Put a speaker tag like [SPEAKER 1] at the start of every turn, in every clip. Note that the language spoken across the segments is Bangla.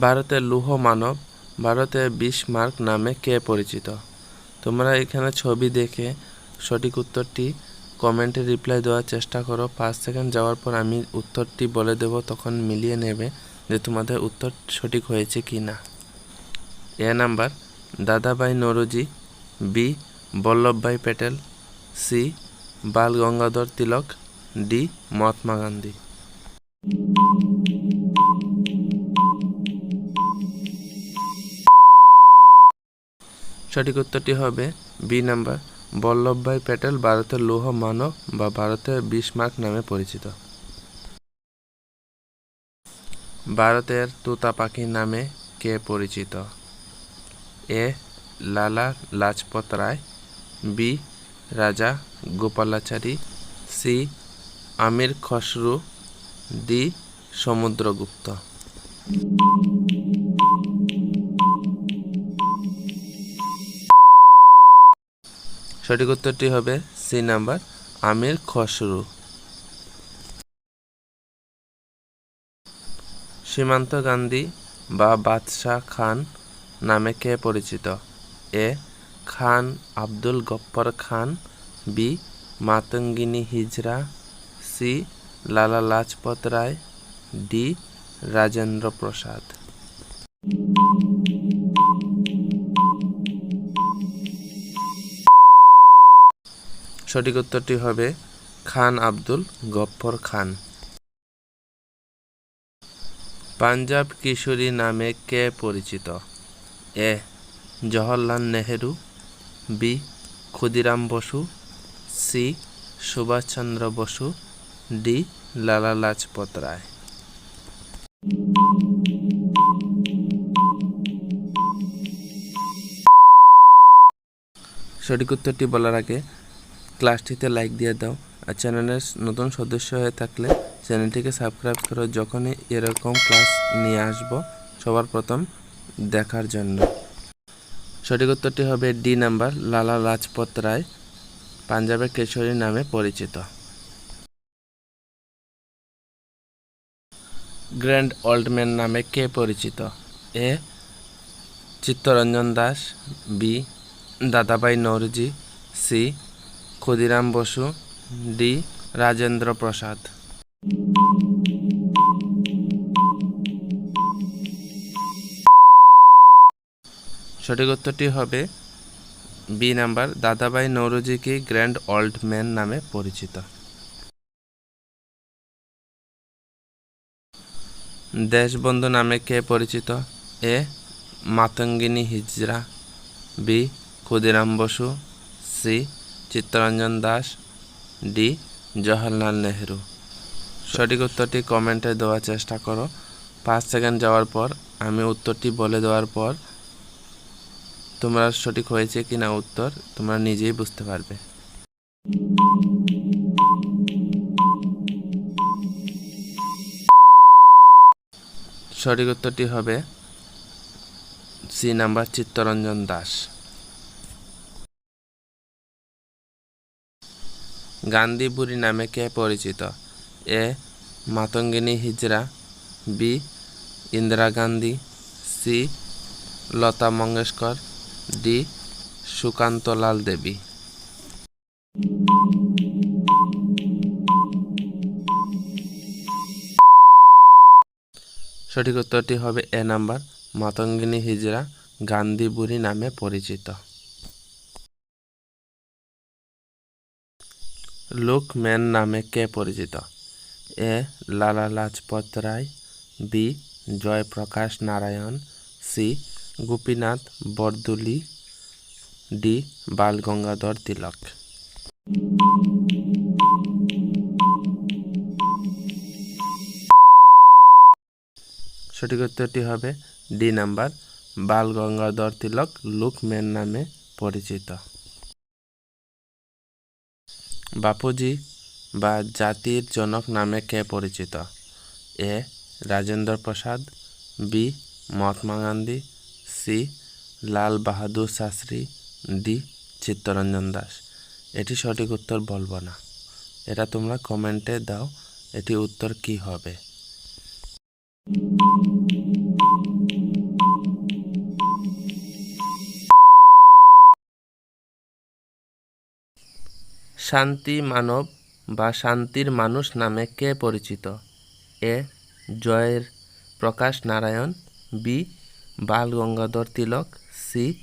[SPEAKER 1] ভারতের লৌহ মানব ভারতের বিসমার্ক নামে কে পরিচিত? তোমরা এখানে ছবি দেখে সঠিক উত্তরটি কমেন্টে রিপ্লাই দেওয়ার চেষ্টা করো। পাঁচ সেকেন্ড যাওয়ার পর আমি উত্তরটি বলে দেব, তখন মিলিয়ে নেবে যে তোমাদের উত্তর সঠিক হয়েছে কি না। A number, Dadabhai Naoroji, B, Vallabhbhai Patel, C, Bal Gangadhar Tilak, D, Mahatma Gandhi. সঠিক উত্তরটি হবে বি নাম্বার। বল্লভভাই প্যাটেল ভারতের লৌহ মানব বা ভারতের বিসমার্ক নামে পরিচিত। ভারতের তোতা পাখি নামে কে পরিচিত? এ লালা Lajpat Rai, B Raja Gopalachari, C Amir Khusrau, D Samudragupta. সঠিক উত্তরটি হবে সি নাম্বার আমির খসরু। সীমান্ত গান্ধী বা বাদশাহ খান নামে কে পরিচিত? A. Khan Abdul Ghaffar Khan. B. Matangini Hazra. C. Lala Lajpat Rai. D. Rajendra Prasad. সঠিক উত্তরটি হবে খান আব্দুল গফ্ফর খান। পাঞ্জাব কিশোরী নামে কে পরিচিত? A. Jawaharlal Nehru, B. Khudiram Bose, C. Subhash Chandra Bose, D. Lala Lajpat Rai. সঠিক উত্তরটি বলার আগে ক্লাসটিতে লাইক দিয়ে দাও আর চ্যানেলের নতুন সদস্য হয়ে থাকলে চ্যানেলটিকে সাবস্ক্রাইব করো যখনই এরকম ক্লাস নিয়ে আসব সবার প্রথম দেখার জন্য। সঠিক উত্তরটি হবে ডি নাম্বার লালা লাজপত রায়, পাঞ্জাবের কেশরী নামে পরিচিত। গ্র্যান্ড ওল্ডম্যান নামে কে পরিচিত? এ, Chittaranjan Das, B, Dadabhai Naoroji, C Khudiram Bose, D. Rajendra Prasad. সঠিক উত্তরটি হবে বি নাম্বার, দাদাভাই নৌরজিকে গ্র্যান্ড ওল্ড ম্যান নামে পরিচিত। দেশবন্ধু নামে কে পরিচিত? A. Matangini Hazra, B. Khudiram Bose, C. Chittaranjan Das, D, Jawaharlal Nehru. সঠিক উত্তরটি কমেন্টে দেওয়ার চেষ্টা করো। পাঁচ সেকেন্ড যাওয়ার পর, আমি উত্তরটি বলে দেওয়ার পর, তোমরা সঠিক হয়েছে কি না উত্তর তোমরা নিজেই বুঝতে পারবে। সঠিক উত্তরটি হবে, সি নাম্বার চিত্তরঞ্জন দাস। গান্ধী বুড়ি নামে কে পরিচিত A. Matangini Hazra B. Indira Gandhi C Lata Mangeshkar D. সুকান্তলাল দেবী সঠিক উত্তরটি হবে এ নাম্বার মাতঙ্গিনী হিজরা গান্ধী বুড়ি নামে পরিচিত লোকম্যান নামে কে পরিচিত? A. Lala Lajpat Rai, B. Jayaprakash Narayan, C. Gopinath Bordoloi, D. Bal Gangadhar Tilak. সঠিক উত্তরটি হবে ডি নাম্বার বাল গঙ্গাধর তিলক লুকম্যান নামে পরিচিত। বাপুজি বা জাতির জনক নামে কে পরিচিত? A. Rajendra Prasad, B. Mahatma Gandhi, C. Lal Bahadur Shastri, D. Chittaranjan Das. এটি সঠিক উত্তর বলব না। এটা তোমরা কমেন্টে দাও এটি উত্তর কি হবে? শান্তি মানব বা শান্তির মানুষ নামে কে পরিচিত? এ. জয়ের Prakash Narayan, B. Bal Gangadhar Tilak, C.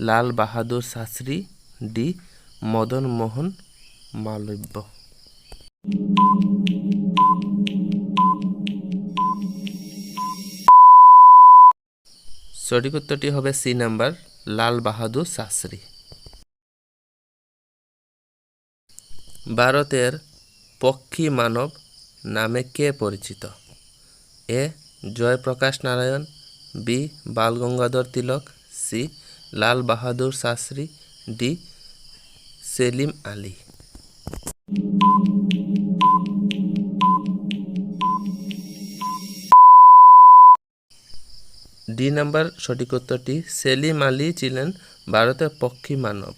[SPEAKER 1] Lal Bahadur Shastri, D. Madan Mohan Malaviya. সঠিক উত্তরটি হবে সি নাম্বার, লাল বাহাদুর শাস্ত্রী। ভারতের পক্ষী মানব নামে কে পরিচিত? A. Jayaprakash Narayan, B. Balgangadhar Tilak, C. Lal Bahadur Shastri, D. Salim Ali. D number সঠিক উত্তরটি সেলিম আলী ছিলেন ভারতের পক্ষী মানব।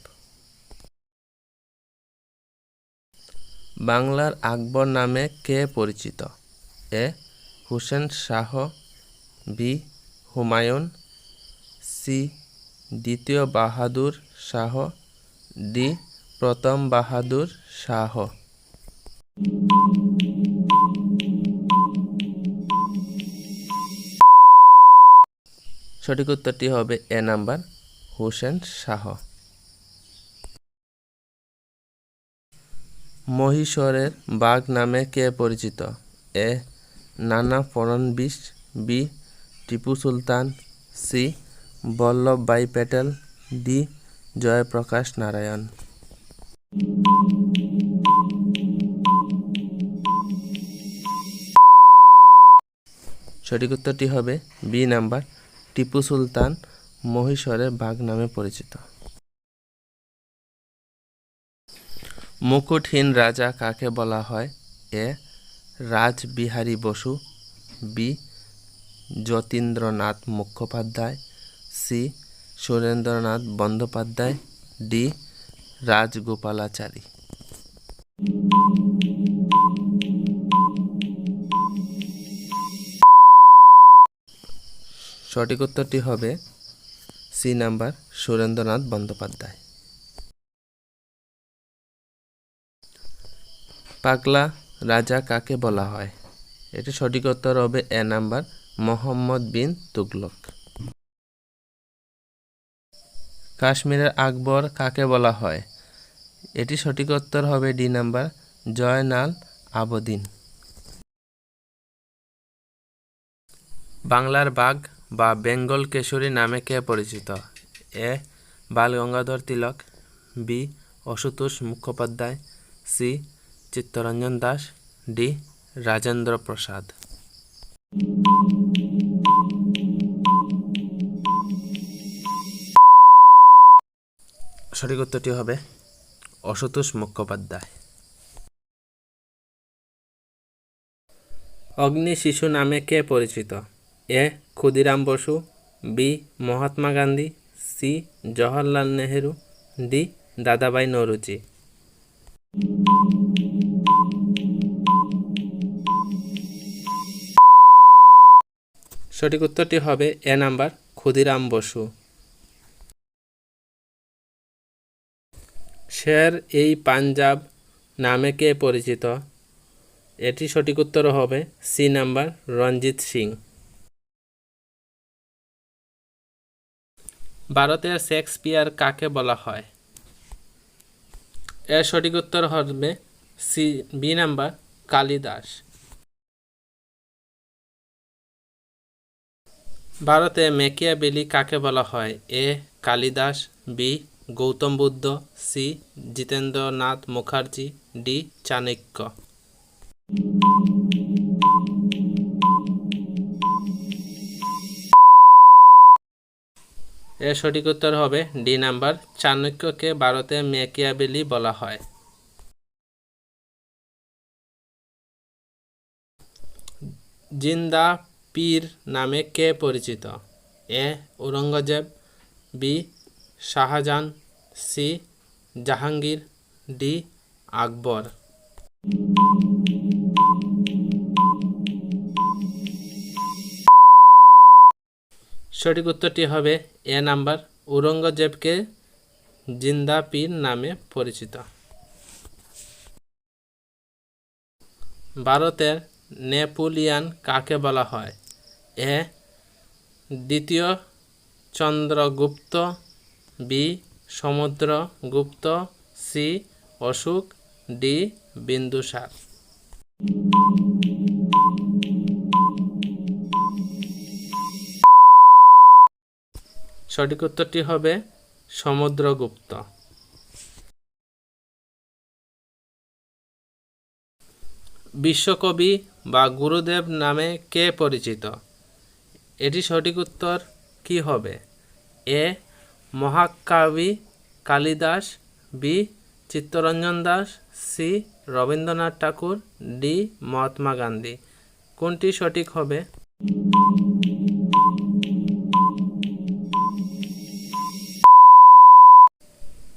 [SPEAKER 1] বাংলার আকবর নামে কে পরিচিত? A. Hussain Shah, B. Humayun, C. দ্বিতীয় বাহাদুর শাহ, ডি. প্রথম বাহাদুর শাহ। সঠিক উত্তরটি হবে এ নাম্বার হুসেন শাহ। মহীশূরের বাঘ নামে কে পরিচিত? A. Nana Phadnavis B. Tipu Sultan, C. Vallabhbhai Patel, D. Jayaprakash Narayan. সঠিক উত্তরটি হবে বি নাম্বার, টিপু সুলতান মহীশূরের বাঘ নামে পরিচিত। মুকুটহীন রাজা কাকে বলা হয়? A. Rashbehari Bose, B. Jatindranath Mukhopadhyay, C. Surendranath Bandyopadhyay D Rajagopalachari. সঠিক উত্তরটি হবে সি নাম্বার সুরেন্দ্রনাথ বন্দ্যোপাধ্যায়। পাগলা রাজা কাকে বলা হয়? এটি সঠিক উত্তর হবে এ নাম্বার মোহাম্মদ বিন তুগলক। কাশ্মীরের আকবর কাকে বলা হয়? এটি সঠিক উত্তর হবে ডি নাম্বার জয়নাল আবদিন। বাংলার বাঘ বা বেঙ্গল কেশরী নামে কে পরিচিত? A Bal Gangadhar Tilak, B Ashutosh Mukhopadhyay, C Chittaranjan Das, D. Rajendra Prasad সঠিক উত্তরটি হবে অশুতোষ মুখোপাধ্যায়। অগ্নি শিশু নামে কে পরিচিত? A. Khudiram Basu, B. Mahatma Gandhi, C. Jawaharlal Nehru, D. Dadabhai Naoroji. সঠিক উত্তরটি হবে এ নাম্বার ক্ষুদিরাম বসু। শের এই পাঞ্জাব নামে কে পরিচিত? এটি সঠিক উত্তর হবে সি নাম্বার রঞ্জিত সিং। ভারতের শেক্সপিয়ার কাকে বলা হয়? এর সঠিক উত্তর হবে সি, বি নাম্বার কালিদাস। ভারতে মেকিয়াবেলি কাকে বলা হয়? A, Kalidas, B, Gautam Buddha, C, Jitendranath Mukherjee, D, Chanakya. এর সঠিক উত্তর হবে ডি নাম্বার চাণক্যকে ভারতে মেকিয়াবেলি বলা হয়। জিন্দা পীর নামে কে পরিচিত? A Aurangzeb, B Shahjahan, C Jahangir, D Akbar. সঠিক উত্তরটি হবে এ নাম্বার, ঔরঙ্গজেবকে জিন্দা পীর নামে পরিচিত।
[SPEAKER 2] ভারতের নেপোলিয়ান কাকে বলা হয়? এ, দ্বিতীয় Chandragupta, B, Samudragupta, C, Ashok, D, Bindusar. সঠিক উত্তরটি হবে সমুদ্রগুপ্ত। বিশ্বকবি বা গুরুদেব নামে কে পরিচিত? এটি সঠিক উত্তর কি হবে? A. মহাকাবি Kalidas, B. Chittaranjan Das, C. Rabindranath Tagore, D. Mahatma Gandhi. কোনটি সঠিক হবে?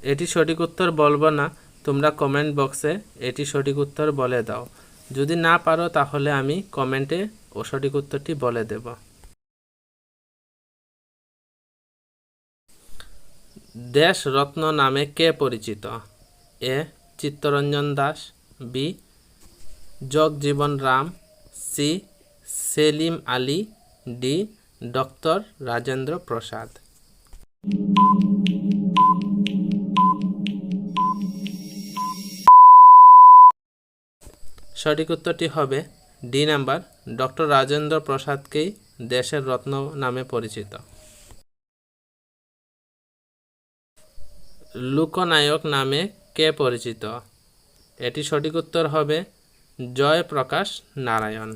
[SPEAKER 2] এটি সঠিক উত্তর বলব না, তোমরা কমেন্ট বক্সে এটি সঠিক উত্তর বলে দাও। যদি না পারো তাহলে আমি কমেন্টে ও সঠিক উত্তরটি বলে দেব। দেশ রত্ন নামে কে পরিচিত? A, Chittaranjan Das, B, Jagjivan Ram, C, Salim Ali, D, doctor Rajendra Prasad. সঠিক উত্তরটি হবে ডি নাম্বার ডক্টর রাজেন্দ্র প্রসাদকেই দেশের রত্ন নামে পরিচিত। লোকনায়ক নামে কে পরিচিত? এটি সঠিক উত্তর হবে জয়প্রকাশ নারায়ণ।